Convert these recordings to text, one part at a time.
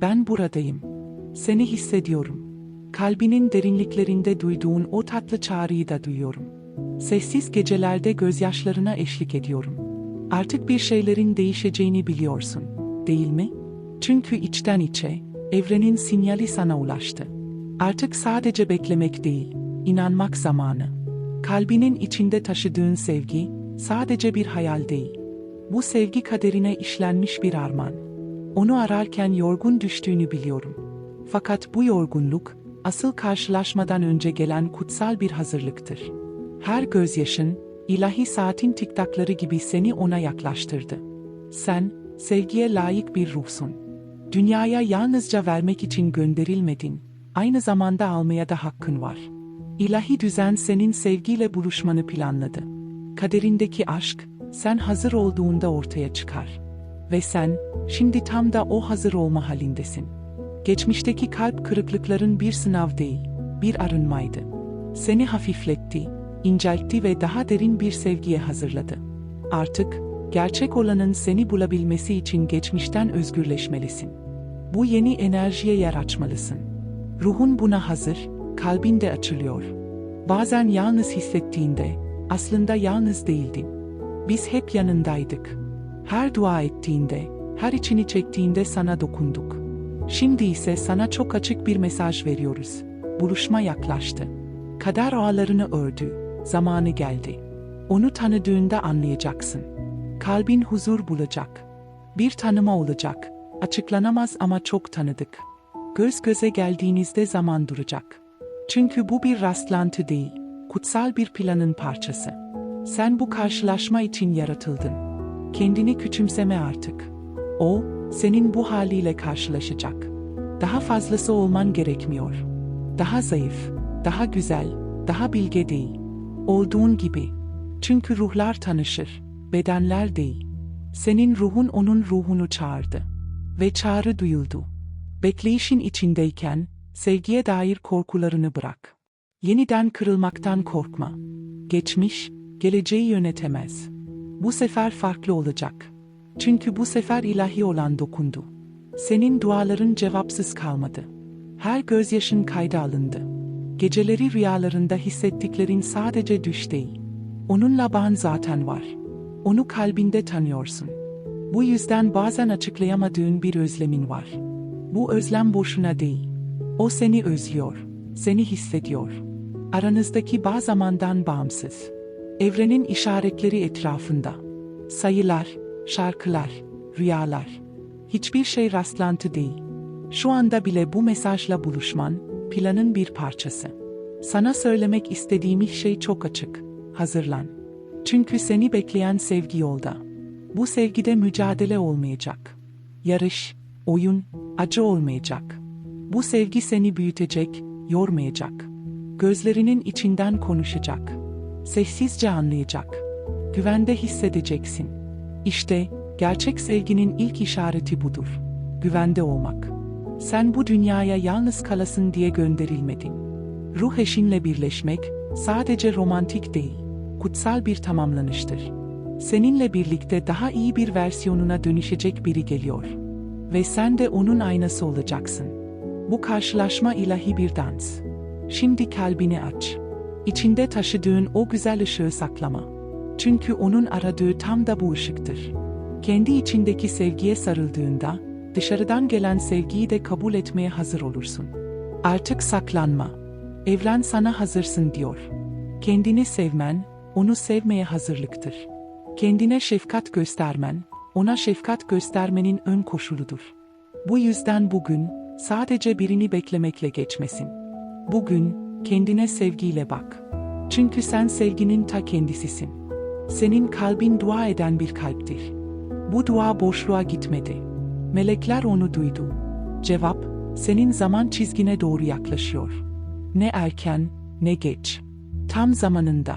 Ben buradayım. Seni hissediyorum. Kalbinin derinliklerinde duyduğun o tatlı çağrıyı da duyuyorum. Sessiz gecelerde gözyaşlarına eşlik ediyorum. Artık bir şeylerin değişeceğini biliyorsun, değil mi? Çünkü içten içe, evrenin sinyali sana ulaştı. Artık sadece beklemek değil, inanmak zamanı. Kalbinin içinde taşıdığın sevgi, sadece bir hayal değil. Bu sevgi kaderine işlenmiş bir armağan. Onu ararken yorgun düştüğünü biliyorum. Fakat bu yorgunluk, asıl karşılaşmadan önce gelen kutsal bir hazırlıktır. Her gözyaşın, ilahi saatin tiktakları gibi seni ona yaklaştırdı. Sen, sevgiye layık bir ruhsun. Dünyaya yalnızca vermek için gönderilmedin, aynı zamanda almaya da hakkın var. İlahi düzen senin sevgiyle buluşmanı planladı. Kaderindeki aşk, sen hazır olduğunda ortaya çıkar. Ve sen, şimdi tam da o hazır olma halindesin. Geçmişteki kalp kırıklıkların bir sınav değil, bir arınmaydı. Seni hafifletti, inceltti ve daha derin bir sevgiye hazırladı. Artık, gerçek olanın seni bulabilmesi için geçmişten özgürleşmelisin. Bu yeni enerjiye yer açmalısın. Ruhun buna hazır, kalbin de açılıyor. Bazen yalnız hissettiğinde, aslında yalnız değildin. Biz hep yanındaydık. Her dua ettiğinde, her içini çektiğinde sana dokunduk. Şimdi ise sana çok açık bir mesaj veriyoruz. Buluşma yaklaştı. Kader ağlarını ördü. Zamanı geldi. Onu tanıdığında anlayacaksın. Kalbin huzur bulacak. Bir tanıma olacak. Açıklanamaz ama çok tanıdık. Göz göze geldiğinizde zaman duracak. Çünkü bu bir rastlantı değil, kutsal bir planın parçası. Sen bu karşılaşma için yaratıldın. Kendini küçümseme artık. O, senin bu haliyle karşılaşacak. Daha fazlası olman gerekmiyor. Daha zayıf, daha güzel, daha bilge değil. Olduğun gibi. Çünkü ruhlar tanışır, bedenler değil. Senin ruhun onun ruhunu çağırdı. Ve çağrı duyuldu. Bekleyişin içindeyken, sevgiye dair korkularını bırak. Yeniden kırılmaktan korkma. Geçmiş, geleceği yönetemez. Bu sefer farklı olacak. Çünkü bu sefer ilahi olan dokundu. Senin duaların cevapsız kalmadı. Her gözyaşın kayda alındı. Geceleri rüyalarında hissettiklerin sadece düş değil. Onunla bağın zaten var. Onu kalbinde tanıyorsun. Bu yüzden bazen açıklayamadığın bir özlemin var. Bu özlem boşuna değil. O seni özlüyor, seni hissediyor. Aranızdaki bağ zamandan bağımsız. Evrenin işaretleri etrafında. Sayılar, şarkılar, rüyalar. Hiçbir şey rastlantı değil. Şu anda bile bu mesajla buluşman, planın bir parçası. Sana söylemek istediğim şey çok açık. Hazırlan. Çünkü seni bekleyen sevgi yolda. Bu sevgide mücadele olmayacak. Yarış, oyun, acı olmayacak. Bu sevgi seni büyütecek, yormayacak. Gözlerinin içinden konuşacak. Sessizce anlayacak. Güvende hissedeceksin. İşte gerçek sevginin ilk işareti budur. Güvende olmak. Sen bu dünyaya yalnız kalasın diye gönderilmedin. Ruh eşinle birleşmek sadece romantik değil, kutsal bir tamamlanıştır. Seninle birlikte daha iyi bir versiyonuna dönüşecek biri geliyor. Ve sen de onun aynası olacaksın. Bu karşılaşma ilahi bir dans. Şimdi kalbini aç. İçinde taşıdığın o güzel ışığı saklama. Çünkü onun aradığı tam da bu ışıktır. Kendi içindeki sevgiye sarıldığında, dışarıdan gelen sevgiyi de kabul etmeye hazır olursun. Artık saklanma. Evren sana hazırsın diyor. Kendini sevmen, onu sevmeye hazırlıktır. Kendine şefkat göstermen, ona şefkat göstermenin ön koşuludur. Bu yüzden bugün, sadece birini beklemekle geçmesin. Bugün, kendine sevgiyle bak. Çünkü sen sevginin ta kendisisin. Senin kalbin dua eden bir kalptir. Bu dua boşluğa gitmedi. Melekler onu duydu. Cevap, senin zaman çizgine doğru yaklaşıyor. Ne erken, ne geç. Tam zamanında.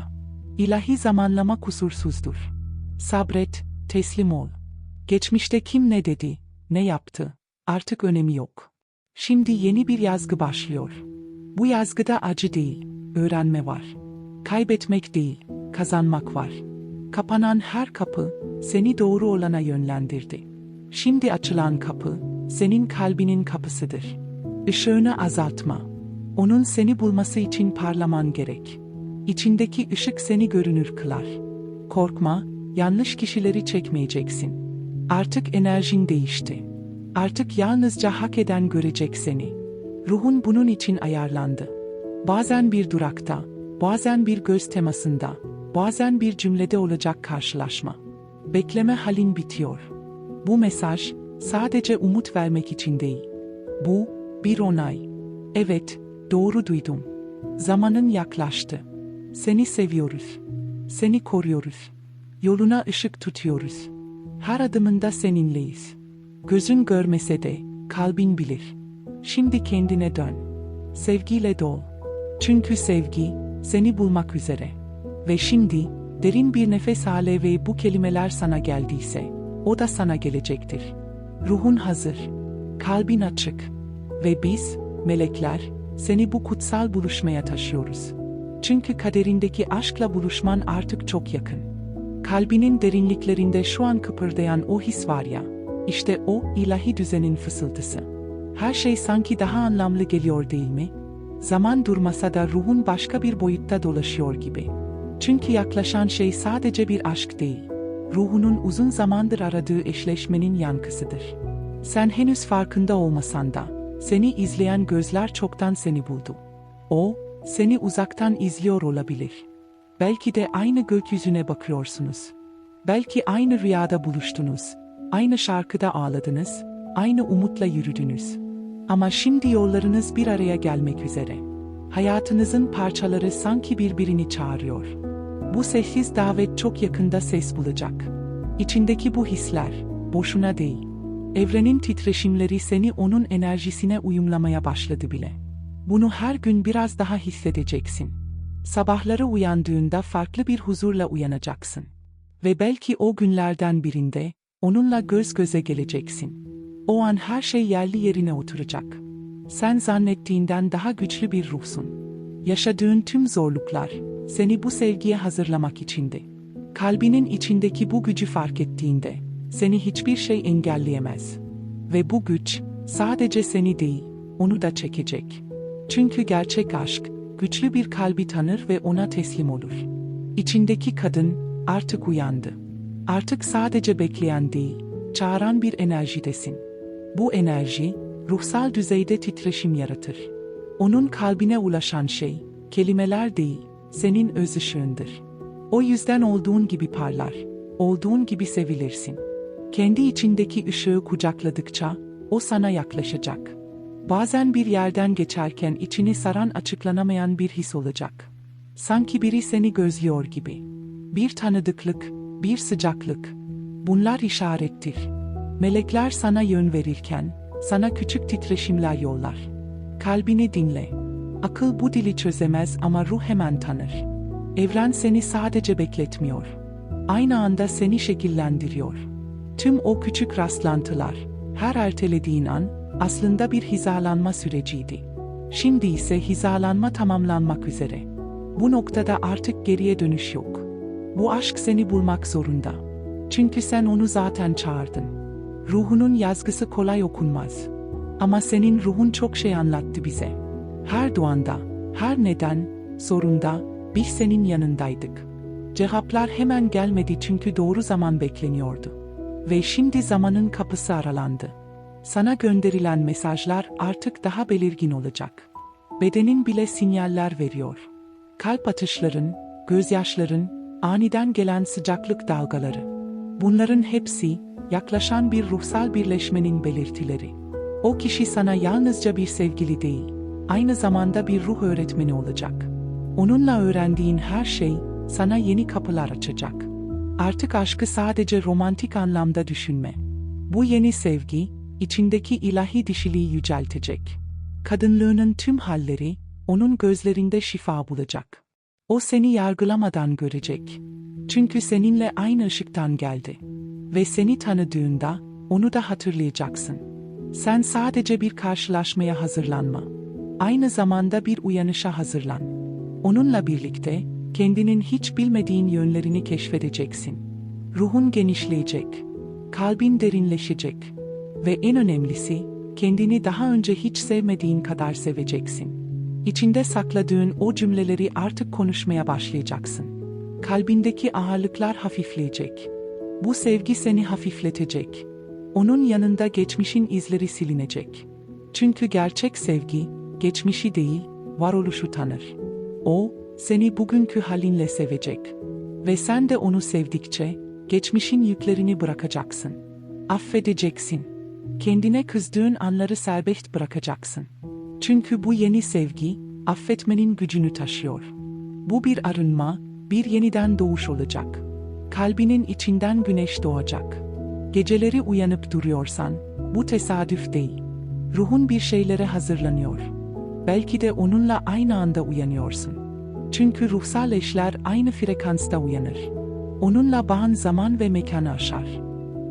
İlahi zamanlama kusursuzdur. Sabret, teslim ol. Geçmişte kim ne dedi, ne yaptı, artık önemi yok. Şimdi yeni bir yazgı başlıyor. Bu yazgıda acı değil, öğrenme var. Kaybetmek değil, kazanmak var. Kapanan her kapı seni doğru olana yönlendirdi. Şimdi açılan kapı senin kalbinin kapısıdır. Işığını azaltma. Onun seni bulması için parlaman gerek. İçindeki ışık seni görünür kılar. Korkma, yanlış kişileri çekmeyeceksin. Artık enerjin değişti. Artık yalnızca hak eden görecek seni. Ruhun bunun için ayarlandı. Bazen bir durakta, bazen bir göz temasında, bazen bir cümlede olacak karşılaşma. Bekleme halin bitiyor. Bu mesaj sadece umut vermek için değil. Bu bir onay. Evet, doğru duydum. Zamanın yaklaştı. Seni seviyoruz. Seni koruyoruz. Yoluna ışık tutuyoruz. Her adımında seninleyiz. Gözün görmese de kalbin bilir. Şimdi kendine dön. Sevgiyle dol. Çünkü sevgi seni bulmak üzere. Ve şimdi derin bir nefes al ve bu kelimeler sana geldiyse o da sana gelecektir. Ruhun hazır. Kalbin açık. Ve biz melekler seni bu kutsal buluşmaya taşıyoruz. Çünkü kaderindeki aşkla buluşman artık çok yakın. Kalbinin derinliklerinde şu an kıpırdayan o his var ya, işte o ilahi düzenin fısıltısı. Her şey sanki daha anlamlı geliyor değil mi? Zaman durmasa da ruhun başka bir boyutta dolaşıyor gibi. Çünkü yaklaşan şey sadece bir aşk değil. Ruhunun uzun zamandır aradığı eşleşmenin yankısıdır. Sen henüz farkında olmasan da, seni izleyen gözler çoktan seni buldu. O, seni uzaktan izliyor olabilir. Belki de aynı gökyüzüne bakıyorsunuz. Belki aynı rüyada buluştunuz. Aynı şarkıda ağladınız. Aynı umutla yürüdünüz. Ama şimdi yollarınız bir araya gelmek üzere. Hayatınızın parçaları sanki birbirini çağırıyor. Bu sessiz davet çok yakında ses bulacak. İçindeki bu hisler, boşuna değil. Evrenin titreşimleri seni onun enerjisine uyumlamaya başladı bile. Bunu her gün biraz daha hissedeceksin. Sabahları uyandığında farklı bir huzurla uyanacaksın. Ve belki o günlerden birinde onunla göz göze geleceksin. O an her şey yerli yerine oturacak. Sen zannettiğinden daha güçlü bir ruhsun. Yaşadığın tüm zorluklar seni bu sevgiye hazırlamak içindi. Kalbinin içindeki bu gücü fark ettiğinde seni hiçbir şey engelleyemez. Ve bu güç sadece seni değil, onu da çekecek. Çünkü gerçek aşk güçlü bir kalbi tanır ve ona teslim olur. İçindeki kadın artık uyandı. Artık sadece bekleyen değil, çağıran bir enerjidesin. Bu enerji ruhsal düzeyde titreşim yaratır. Onun kalbine ulaşan şey kelimeler değil, senin öz ışığındır. O yüzden olduğun gibi parlar, olduğun gibi sevilirsin. Kendi içindeki ışığı kucakladıkça o sana yaklaşacak. Bazen bir yerden geçerken içini saran açıklanamayan bir his olacak. Sanki biri seni gözlüyor gibi. Bir tanıdıklık, bir sıcaklık. Bunlar işarettir. Melekler sana yön verirken, sana küçük titreşimler yollar. Kalbini dinle. Akıl bu dili çözemez ama ruh hemen tanır. Evren seni sadece bekletmiyor. Aynı anda seni şekillendiriyor. Tüm o küçük rastlantılar, her ertelediğin an, aslında bir hizalanma süreciydi. Şimdi ise hizalanma tamamlanmak üzere. Bu noktada artık geriye dönüş yok. Bu aşk seni bulmak zorunda. Çünkü sen onu zaten çağırdın. Ruhunun yazgısı kolay okunmaz. Ama senin ruhun çok şey anlattı bize. Her duanda, her neden, sorunda, biz senin yanındaydık. Cevaplar hemen gelmedi çünkü doğru zaman bekleniyordu. Ve şimdi zamanın kapısı aralandı. Sana gönderilen mesajlar artık daha belirgin olacak. Bedenin bile sinyaller veriyor. Kalp atışların, gözyaşların, aniden gelen sıcaklık dalgaları. Bunların hepsi yaklaşan bir ruhsal birleşmenin belirtileri. O kişi sana yalnızca bir sevgili değil, aynı zamanda bir ruh öğretmeni olacak. Onunla öğrendiğin her şey sana yeni kapılar açacak. Artık aşkı sadece romantik anlamda düşünme. Bu yeni sevgi, içindeki ilahi dişiliği yüceltecek. Kadınlığının tüm halleri, onun gözlerinde şifa bulacak. O seni yargılamadan görecek. Çünkü seninle aynı ışıktan geldi. Ve seni tanıdığında, onu da hatırlayacaksın. Sen sadece bir karşılaşmaya hazırlanma. Aynı zamanda bir uyanışa hazırlan. Onunla birlikte, kendinin hiç bilmediğin yönlerini keşfedeceksin. Ruhun genişleyecek. Kalbin derinleşecek Ve en önemlisi, kendini daha önce hiç sevmediğin kadar seveceksin. İçinde sakladığın o cümleleri artık konuşmaya başlayacaksın. Kalbindeki ağırlıklar hafifleyecek. Bu sevgi seni hafifletecek. Onun yanında geçmişin izleri silinecek. Çünkü gerçek sevgi, geçmişi değil, varoluşu tanır. O, seni bugünkü halinle sevecek. Ve sen de onu sevdikçe, geçmişin yüklerini bırakacaksın. Affedeceksin. Kendine kızdığın anları serbest bırakacaksın. Çünkü bu yeni sevgi, affetmenin gücünü taşıyor. Bu bir arınma, bir yeniden doğuş olacak. Kalbinin içinden güneş doğacak. Geceleri uyanıp duruyorsan, bu tesadüf değil. Ruhun bir şeylere hazırlanıyor. Belki de onunla aynı anda uyanıyorsun. Çünkü ruhsal eşler aynı frekansta uyanır. Onunla bağın zaman ve mekanı aşar.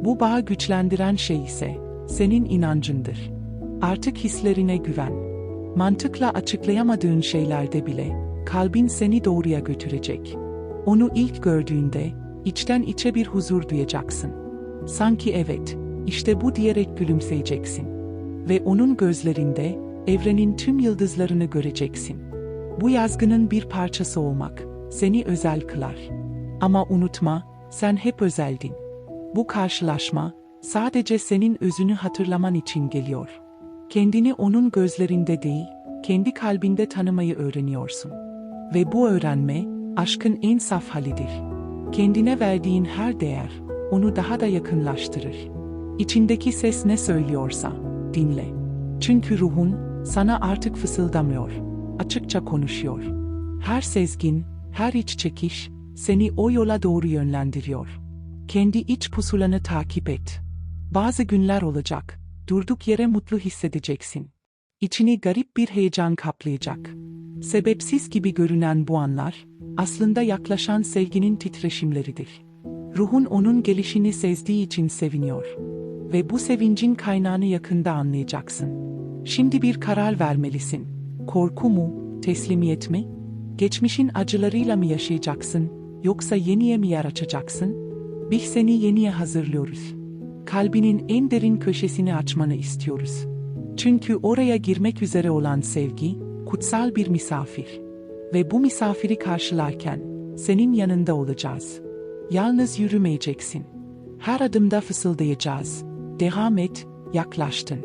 Bu bağı güçlendiren şey ise senin inancındır. Artık hislerine güven. Mantıkla açıklayamadığın şeylerde bile kalbin seni doğruya götürecek. Onu ilk gördüğünde içten içe bir huzur duyacaksın. Sanki evet, işte bu diyerek gülümseyeceksin. Ve onun gözlerinde evrenin tüm yıldızlarını göreceksin. Bu yazgının bir parçası olmak seni özel kılar. Ama unutma, sen hep özeldin. Bu karşılaşma sadece senin özünü hatırlaman için geliyor. Kendini onun gözlerinde değil, kendi kalbinde tanımayı öğreniyorsun. Ve bu öğrenme aşkın en saf halidir. Kendine verdiğin her değer onu daha da yakınlaştırır. İçindeki ses ne söylüyorsa dinle. Çünkü ruhun sana artık fısıldamıyor, açıkça konuşuyor. Her sezgin, her iç çekiş seni o yola doğru yönlendiriyor. Kendi iç pusulanı takip et. Bazı günler olacak, durduk yere mutlu hissedeceksin. İçini garip bir heyecan kaplayacak. Sebepsiz gibi görünen bu anlar, aslında yaklaşan sevginin titreşimleridir. Ruhun onun gelişini sezdiği için seviniyor. Ve bu sevincin kaynağını yakında anlayacaksın. Şimdi bir karar vermelisin. Korku mu, teslimiyet mi? Geçmişin acılarıyla mı yaşayacaksın, yoksa yeniye mi yer açacaksın? Biz seni yeniye hazırlıyoruz. Kalbinin en derin köşesini açmanı istiyoruz. Çünkü oraya girmek üzere olan sevgi, kutsal bir misafir. Ve bu misafiri karşılarken, senin yanında olacağız. Yalnız yürümeyeceksin. Her adımda fısıldayacağız. Devam et, yaklaştın.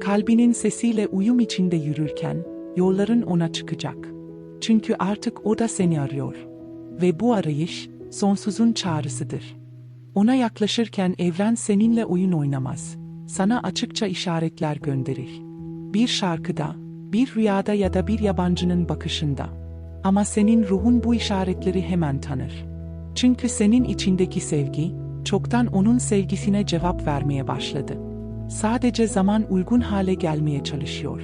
Kalbinin sesiyle uyum içinde yürürken, yolların ona çıkacak. Çünkü artık o da seni arıyor. Ve bu arayış, sonsuzun çağrısıdır. Ona yaklaşırken evren seninle oyun oynamaz. Sana açıkça işaretler gönderir. Bir şarkıda, bir rüyada ya da bir yabancının bakışında. Ama senin ruhun bu işaretleri hemen tanır. Çünkü senin içindeki sevgi, çoktan onun sevgisine cevap vermeye başladı. Sadece zaman uygun hale gelmeye çalışıyor.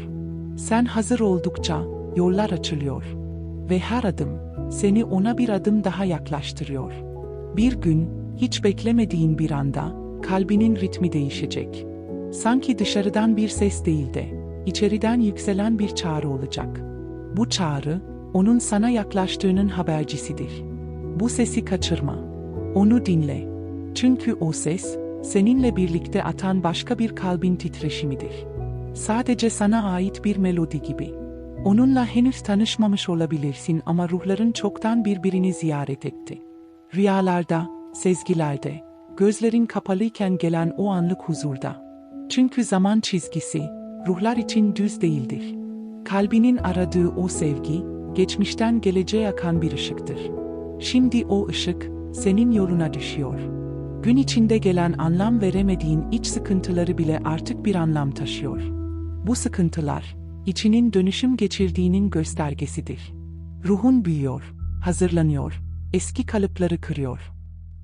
Sen hazır oldukça yollar açılıyor ve her adım seni ona bir adım daha yaklaştırıyor. Bir gün hiç beklemediğin bir anda kalbinin ritmi değişecek. Sanki dışarıdan bir ses değil de içeriden yükselen bir çağrı olacak. Bu çağrı onun sana yaklaştığının habercisidir. Bu sesi kaçırma. Onu dinle. Çünkü o ses seninle birlikte atan başka bir kalbin titreşimidir. Sadece sana ait bir melodi gibi. Onunla henüz tanışmamış olabilirsin ama ruhların çoktan birbirini ziyaret etti. Rüyalarda, sezgilerde, gözlerin kapalıyken gelen o anlık huzurda. Çünkü zaman çizgisi, ruhlar için düz değildir. Kalbinin aradığı o sevgi, geçmişten geleceğe akan bir ışıktır. Şimdi o ışık, senin yoluna düşüyor. Gün içinde gelen anlam veremediğin iç sıkıntıları bile artık bir anlam taşıyor. Bu sıkıntılar, içinin dönüşüm geçirdiğinin göstergesidir. Ruhun büyüyor, hazırlanıyor, eski kalıpları kırıyor.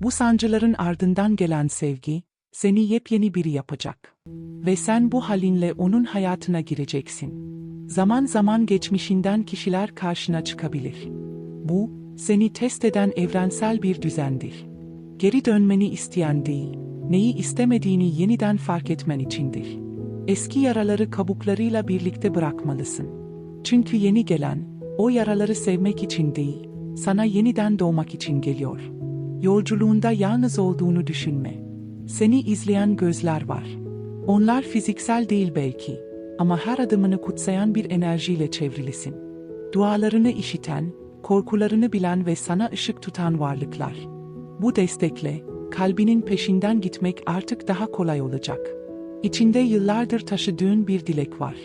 Bu sancıların ardından gelen sevgi, seni yepyeni biri yapacak. Ve sen bu halinle onun hayatına gireceksin. Zaman zaman geçmişinden kişiler karşına çıkabilir. Bu, seni test eden evrensel bir düzendir. Geri dönmeni isteyen değil, neyi istemediğini yeniden fark etmen içindir. Eski yaraları kabuklarıyla birlikte bırakmalısın. Çünkü yeni gelen, o yaraları sevmek için değil, sana yeniden doğmak için geliyor. Yolculuğunda yalnız olduğunu düşünme. Seni izleyen gözler var. Onlar fiziksel değil belki ama her adımını kutsayan bir enerjiyle çevrilisin. Dualarını işiten, korkularını bilen ve sana ışık tutan varlıklar. Bu destekle kalbinin peşinden gitmek artık daha kolay olacak. İçinde yıllardır taşıdığın bir dilek var.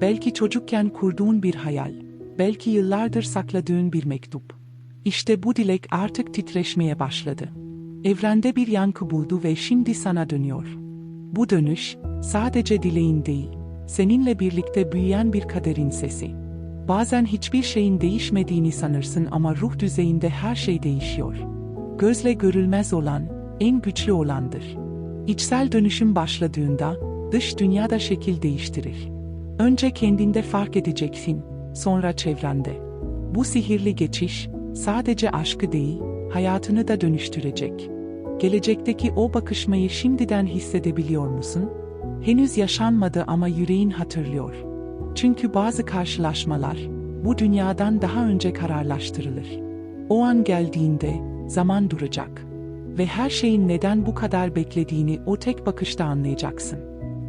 Belki çocukken kurduğun bir hayal, belki yıllardır sakladığın bir mektup. İşte bu dilek artık titreşmeye başladı. Evrende bir yankı buldu ve şimdi sana dönüyor. Bu dönüş sadece dileğin değil, seninle birlikte büyüyen bir kaderin sesi. Bazen hiçbir şeyin değişmediğini sanırsın ama ruh düzeyinde her şey değişiyor. Gözle görülmez olan en güçlü olandır. İçsel dönüşüm başladığında dış dünyada şekil değiştirir. Önce kendinde fark edeceksin, sonra çevrende. Bu sihirli geçiş sadece aşkı değil, hayatını da dönüştürecek. Gelecekteki o bakışmayı şimdiden hissedebiliyor musun? Henüz yaşanmadı ama yüreğin hatırlıyor. Çünkü bazı karşılaşmalar bu dünyadan daha önce kararlaştırılır. O an geldiğinde zaman duracak ve her şeyin neden bu kadar beklediğini o tek bakışta anlayacaksın.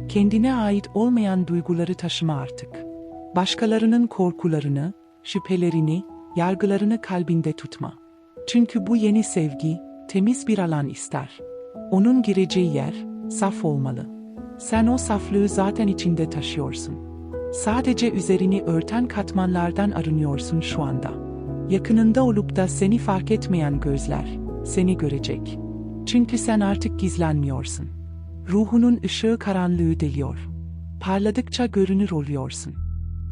Kendine ait olmayan duyguları taşıma artık. Başkalarının korkularını, şüphelerini, yargılarını kalbinde tutma. Çünkü bu yeni sevgi temiz bir alan ister. Onun gireceği yer saf olmalı. Sen o saflığı zaten içinde taşıyorsun. Sadece üzerini örten katmanlardan arınıyorsun şu anda. Yakınında olup da seni fark etmeyen gözler seni görecek. Çünkü sen artık gizlenmiyorsun. Ruhunun ışığı karanlığı deliyor. Parladıkça görünür oluyorsun.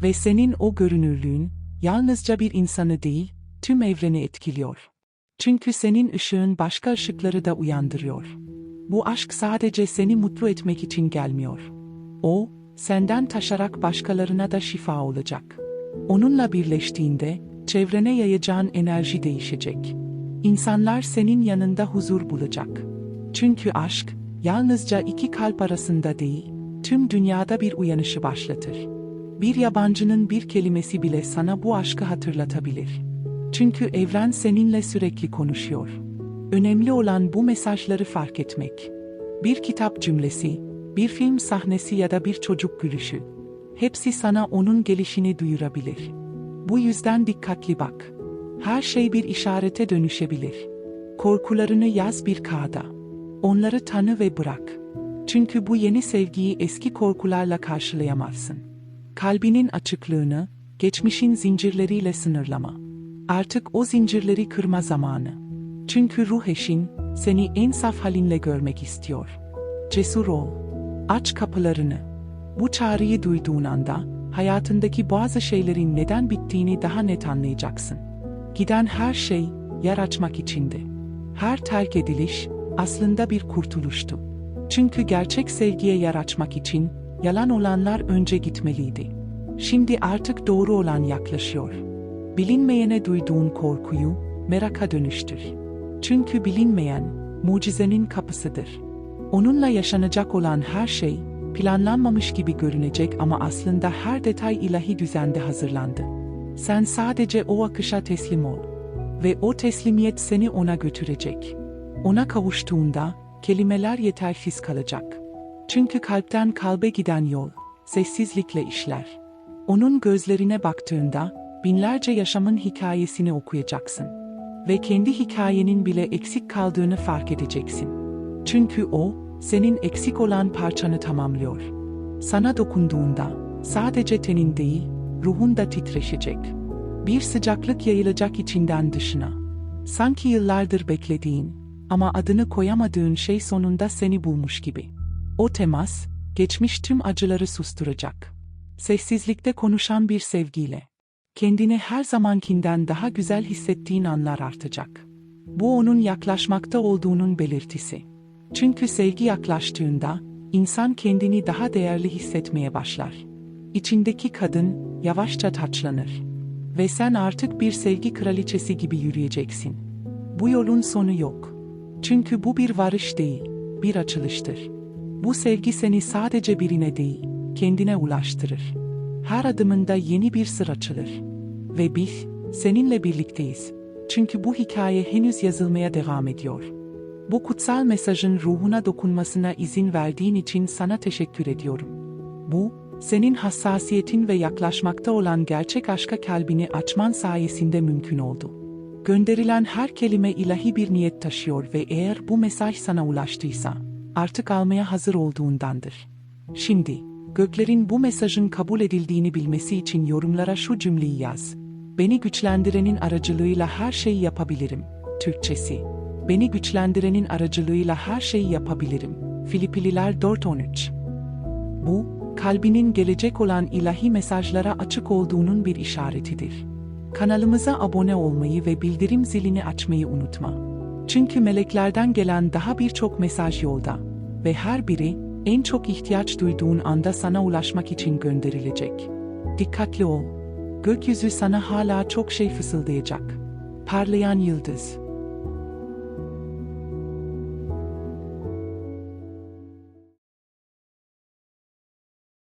Ve senin o görünürlüğün yalnızca bir insanı değil, tüm evreni etkiliyor. Çünkü senin ışığın başka ışıkları da uyandırıyor. Bu aşk sadece seni mutlu etmek için gelmiyor. O, senden taşarak başkalarına da şifa olacak. Onunla birleştiğinde, çevrene yayacağın enerji değişecek. İnsanlar senin yanında huzur bulacak. Çünkü aşk, yalnızca iki kalp arasında değil, tüm dünyada bir uyanışı başlatır. Bir yabancının bir kelimesi bile sana bu aşkı hatırlatabilir. Çünkü evren seninle sürekli konuşuyor. Önemli olan bu mesajları fark etmek. Bir kitap cümlesi, bir film sahnesi ya da bir çocuk gülüşü. Hepsi sana onun gelişini duyurabilir. Bu yüzden dikkatli bak. Her şey bir işarete dönüşebilir. Korkularını yaz bir kağıda. Onları tanı ve bırak. Çünkü bu yeni sevgiyi eski korkularla karşılayamazsın. Kalbinin açıklığını, geçmişin zincirleriyle sınırlama. Artık o zincirleri kırma zamanı. Çünkü ruh eşin, seni en saf halinle görmek istiyor. Cesur ol. Aç kapılarını. Bu çağrıyı duyduğun anda, hayatındaki bazı şeylerin neden bittiğini daha net anlayacaksın. Giden her şey, yer açmak içindi. Her terk ediliş, aslında bir kurtuluştu. Çünkü gerçek sevgiye yer açmak için, yalan olanlar önce gitmeliydi. Şimdi artık doğru olan yaklaşıyor. Bilinmeyene duyduğun korkuyu, meraka dönüştür. Çünkü bilinmeyen, mucizenin kapısıdır. Onunla yaşanacak olan her şey, planlanmamış gibi görünecek ama aslında her detay ilahi düzende hazırlandı. Sen sadece o akışa teslim ol. Ve o teslimiyet seni ona götürecek. Ona kavuştuğunda, kelimeler yetersiz kalacak. Çünkü kalpten kalbe giden yol, sessizlikle işler. Onun gözlerine baktığında, binlerce yaşamın hikayesini okuyacaksın. Ve kendi hikayenin bile eksik kaldığını fark edeceksin. Çünkü o, senin eksik olan parçanı tamamlıyor. Sana dokunduğunda, sadece tenin değil, ruhun da titreşecek. Bir sıcaklık yayılacak içinden dışına. Sanki yıllardır beklediğin ama adını koyamadığın şey sonunda seni bulmuş gibi. O temas, geçmiş tüm acıları susturacak. Sessizlikte konuşan bir sevgiyle. Kendini her zamankinden daha güzel hissettiğin anlar artacak. Bu onun yaklaşmakta olduğunun belirtisi. Çünkü sevgi yaklaştığında, insan kendini daha değerli hissetmeye başlar. İçindeki kadın, yavaşça taçlanır. Ve sen artık bir sevgi kraliçesi gibi yürüyeceksin. Bu yolun sonu yok. Çünkü bu bir varış değil, bir açılıştır. Bu sevgi seni sadece birine değil, kendine ulaştırır. Her adımında yeni bir sır açılır. Ve biz, seninle birlikteyiz. Çünkü bu hikaye henüz yazılmaya devam ediyor. Bu kutsal mesajın ruhuna dokunmasına izin verdiğin için sana teşekkür ediyorum. Bu, senin hassasiyetin ve yaklaşmakta olan gerçek aşka kalbini açman sayesinde mümkün oldu. Gönderilen her kelime ilahi bir niyet taşıyor ve eğer bu mesaj sana ulaştıysa, artık almaya hazır olduğundandır. Şimdi, göklerin bu mesajın kabul edildiğini bilmesi için yorumlara şu cümleyi yaz. Beni güçlendirenin aracılığıyla her şeyi yapabilirim. Türkçesi. Beni güçlendirenin aracılığıyla her şeyi yapabilirim. Filipililer 4.13 Bu, kalbinin gelecek olan ilahi mesajlara açık olduğunun bir işaretidir. Kanalımıza abone olmayı ve bildirim zilini açmayı unutma. Çünkü meleklerden gelen daha birçok mesaj yolda ve her biri en çok ihtiyaç duyduğun anda sana ulaşmak için gönderilecek. Dikkatli ol. Gökyüzü sana hala çok şey fısıldayacak. Parlayan yıldız